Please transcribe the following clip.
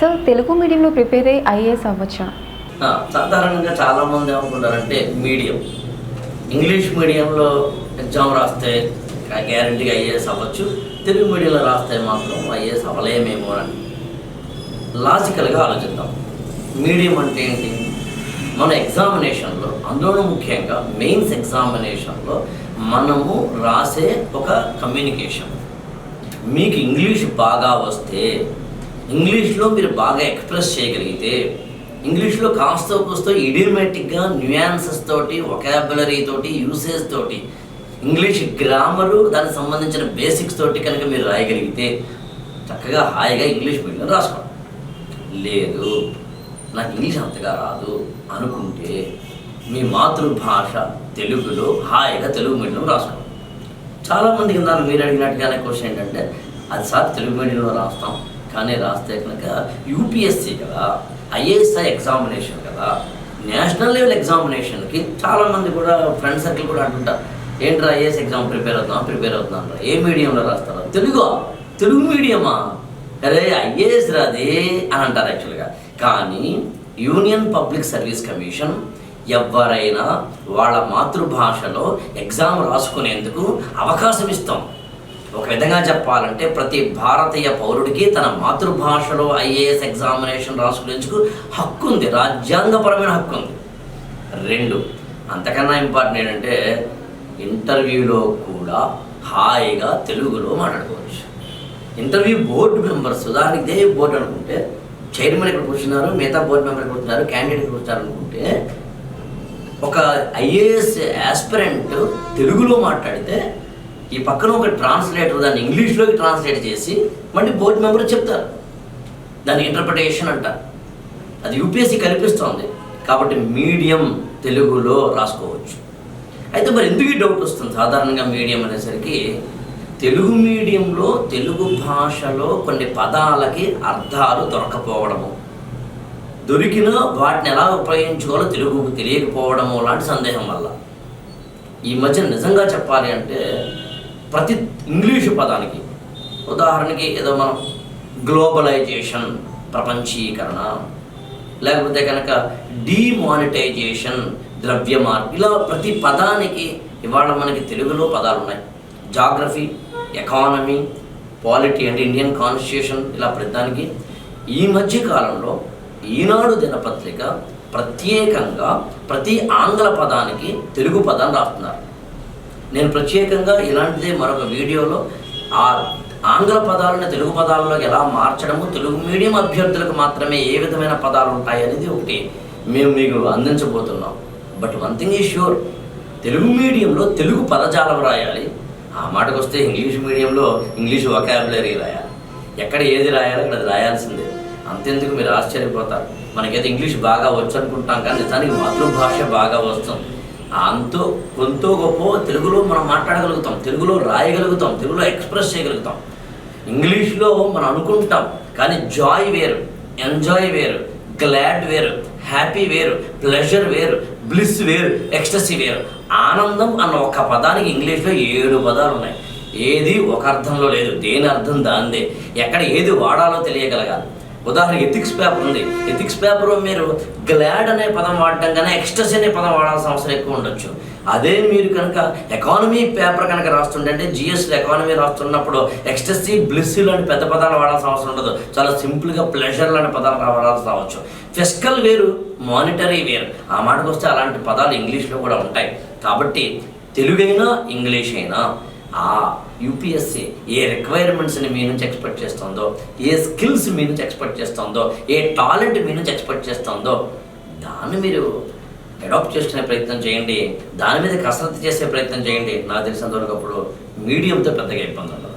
Sir Telugu మీడియంలో prepare అయ్యి IAS అవ్వచ్చా? సాధారణంగా చాలామంది ఏమనుకుంటారంటే మీడియం. ఇంగ్లీష్ మీడియంలో ఎగ్జామ్ రాస్తే గ్యారంటీగా ఐఏఎస్ అవ్వచ్చు. తెలుగు మీడియంలో రాస్తే మాత్రం ఐఏఎస్ అవ్వలేమేమో అని. లాజికల్గా ఆలోచిద్దాం. మీడియం అంటే ఏంటి? మన ఎగ్జామినేషన్లో అందులోనూ ముఖ్యంగా మెయిన్స్ ఎగ్జామినేషన్లో మనము రాసే ఒక కమ్యూనికేషన్. మీకు ఇంగ్లీష్ బాగా వస్తే ఇంగ్లీష్లో మీరు బాగా ఎక్స్ప్రెస్ చేయగలిగితే ఇంగ్లీష్లో కాస్త కూస్తో ఇడియోమేటిక్గా న్యూయాన్సెస్ తోటి ఒకాబులరీ తోటి యూసేజ్ తోటి ఇంగ్లీష్ గ్రామరు దానికి సంబంధించిన బేసిక్స్ తోటి కనుక మీరు రాయగలిగితే చక్కగా హాయిగా ఇంగ్లీష్ మీడియం రాసుకోండి. లేదు నాకు ఇంగ్లీష్ అంతగా రాదు అనుకుంటే మీ మాతృభాష తెలుగులో హాయిగా తెలుగు మీడియం రాసుకోండి. చాలామందికి దాన్ని మీరు అడిగినట్టుగానే క్వశ్చన్ ఏంటంటే అది సార్ తెలుగు మీడియంలో రాస్తాం. కానీ రాస్తే కనుక యూపీఎస్సీ కదా ఐఏఎస్ఐ ఎగ్జామినేషన్ కదా నేషనల్ లెవెల్ ఎగ్జామినేషన్కి చాలామంది కూడా ఫ్రెండ్ సర్కిల్ కూడా అంటుంటారు. ఏంట్రా ఐఏఎస్ ఎగ్జామ్ ప్రిపేర్ అవుతున్నాం ప్రిపేర్ అవుతున్నాం ఏ మీడియంలో రాస్తారా? తెలుగు. తెలుగు మీడియమా? అరే ఐఏఎస్ రాదే అని అంటారు యాక్చువల్గా. కానీ యూనియన్ పబ్లిక్ సర్వీస్ కమిషన్ ఎవరైనా వాళ్ళ మాతృభాషలో ఎగ్జామ్ రాసుకునేందుకు అవకాశం ఇస్తాం. ఒక విధంగా చెప్పాలంటే ప్రతి భారతీయ పౌరుడికి తన మాతృభాషలో ఐఏఎస్ ఎగ్జామినేషన్ రాసుకునేందుకు హక్కు ఉంది రాజ్యాంగపరమైన హక్కు ఉంది రెండు అంతకన్నా ఇంపార్టెంట్ ఏంటంటే ఇంటర్వ్యూలో కూడా హాయిగా తెలుగులో మాట్లాడుకోవచ్చు. ఇంటర్వ్యూ బోర్డు మెంబర్స్ దానికి ఇదే బోర్డు అనుకుంటే చైర్మన్ ఇక్కడ కూర్చున్నారు మిగతా బోర్డు మెంబర్ ఇక్కడ కూర్చున్నారు క్యాండిడేట్ ఇక్కడ కూర్చున్నారు అనుకుంటే ఒక ఐఏఎస్ యాస్పిరెంట్ తెలుగులో మాట్లాడితే ఈ పక్కన ఒక ట్రాన్స్లేటర్ దాన్ని ఇంగ్లీష్లోకి ట్రాన్స్లేట్ చేసి మళ్ళీ బోర్డు మెంబర్ చెప్తారు. దాని ఇంటర్ప్రిటేషన్ అంట. అది యూపీఎస్సీ కనిపిస్తోంది కాబట్టి మీడియం తెలుగులో రాసుకోవచ్చు. అయితే మరి ఎందుకు ఈ డౌట్ వస్తుంది? సాధారణంగా మీడియం అనేసరికి తెలుగు మీడియంలో తెలుగు భాషలో కొన్ని పదాలకి అర్థాలు దొరకపోవడము. దొరికిన వాటిని ఎలా ఉపయోగించుకోవాలో తెలుగు తెలియకపోవడము లాంటి సందేహం వల్ల. ఈ మధ్య నిజంగా చెప్పాలి అంటే ప్రతి ఇంగ్లీషు పదానికి. ఉదాహరణకి ఏదో మనం గ్లోబలైజేషన్ ప్రపంచీకరణ లేకపోతే కనుక డిమానిటైజేషన్ ద్రవ్య మార్పు ఇలా ప్రతి పదానికి ఇవాళ మనకి తెలుగులో పదాలు ఉన్నాయి జాగ్రఫీ ఎకానమీ పాలిటీ అంటే ఇండియన్ కాన్స్టిట్యూషన్ ఇలా ప్రతిదానికి. ఈ మధ్య కాలంలో ఈనాడు దినపత్రిక ప్రత్యేకంగా ప్రతి ఆంగ్ల పదానికి తెలుగు పదాన్ని రాస్తున్నారు. నేను ప్రత్యేకంగా ఇలాంటిదే మరొక వీడియోలో ఆ ఆంగ్ల పదాలను తెలుగు పదాల్లోకి ఎలా మార్చడము తెలుగు మీడియం అభ్యర్థులకు మాత్రమే ఏ విధమైన పదాలు ఉంటాయి అనేది ఒకటి మేము మీకు అందించబోతున్నాం. బట్ వన్ థింగ్ ఈ ష్యూర్ తెలుగు మీడియంలో తెలుగు పదజాలం రాయాలి. ఆ మాటకు వస్తే ఇంగ్లీష్ మీడియంలో ఇంగ్లీష్ వొకాబులరీ రాయాలి. ఎక్కడ ఏది రాయాలో అక్కడ అది రాయాల్సిందే. అంతెందుకు మీరు ఆశ్చర్యపోతారు. మనకైతే ఇంగ్లీష్ బాగా వచ్చు అనుకుంటాం కానీ నిజానికి మాతృభాష బాగా వస్తుంది. అంతో కొంతో గొప్ప తెలుగులో మనం మాట్లాడగలుగుతాం తెలుగులో రాయగలుగుతాం తెలుగులో ఎక్స్ప్రెస్ చేయగలుగుతాం. ఇంగ్లీష్లో మనం అనుకుంటాం కానీ జాయ్ వేరు ఎంజాయ్ వేరు గ్లాడ్ వేరు హ్యాపీ వేరు ప్లెజర్ వేరు బ్లిస్ వేరు ఎక్స్టసీ వేరు. ఆనందం అన్న ఒక పదానికి ఇంగ్లీష్లో ఏడు పదాలు ఉన్నాయి. ఏది ఒక అర్థంలో లేదు దేని అర్థం దాందే ఎక్కడ ఏది వాడాలో తెలియగలగాలి. ఉదాహరణ ఎథిక్స్ పేపర్ ఉంది. ఎథిక్స్ పేపర్ మీరు గ్లాడ్ అనే పదం వాడటం కన్నా ఎక్స్ట్రెస్ అనే పదం వాడాల్సిన అవసరం ఎక్కువ ఉండొచ్చు. అదే మీరు కనుక ఎకానమీ పేపర్ కనుక రాస్తుంటే అంటే ఎకానమీ రాస్తున్నప్పుడు ఎక్స్టసీ బ్లిస్ లాంటి పెద్ద పదాలు వాడాల్సిన అవసరం ఉండదు. చాలా సింపుల్గా ప్లెజర్ లాంటి పదాలు వాడాల్సి రావచ్చు ఫిస్కల్ వేరు మానిటరీ వేరు. ఆ మాటకు వస్తే అలాంటి పదాలు ఇంగ్లీష్లో కూడా ఉంటాయి. కాబట్టి తెలుగైనా ఇంగ్లీష్ అయినా ఆ యూపీఎస్సీ ఏ రిక్వైర్మెంట్స్ని మీ నుంచి ఎక్స్పెక్ట్ చేస్తుందో ఏ స్కిల్స్ మీ నుంచి ఎక్స్పెక్ట్ చేస్తుందో ఏ టాలెంట్ మీ నుంచి ఎక్స్పెక్ట్ చేస్తుందో దాన్ని మీరు అడాప్ట్ చేసుకునే ప్రయత్నం చేయండి. దాని మీద కసరత్తు చేసే ప్రయత్నం చేయండి. నాకు తెలిసినంతవరకు అప్పుడు మీడియంతో పెద్దగా ఇబ్బంది ఉండదు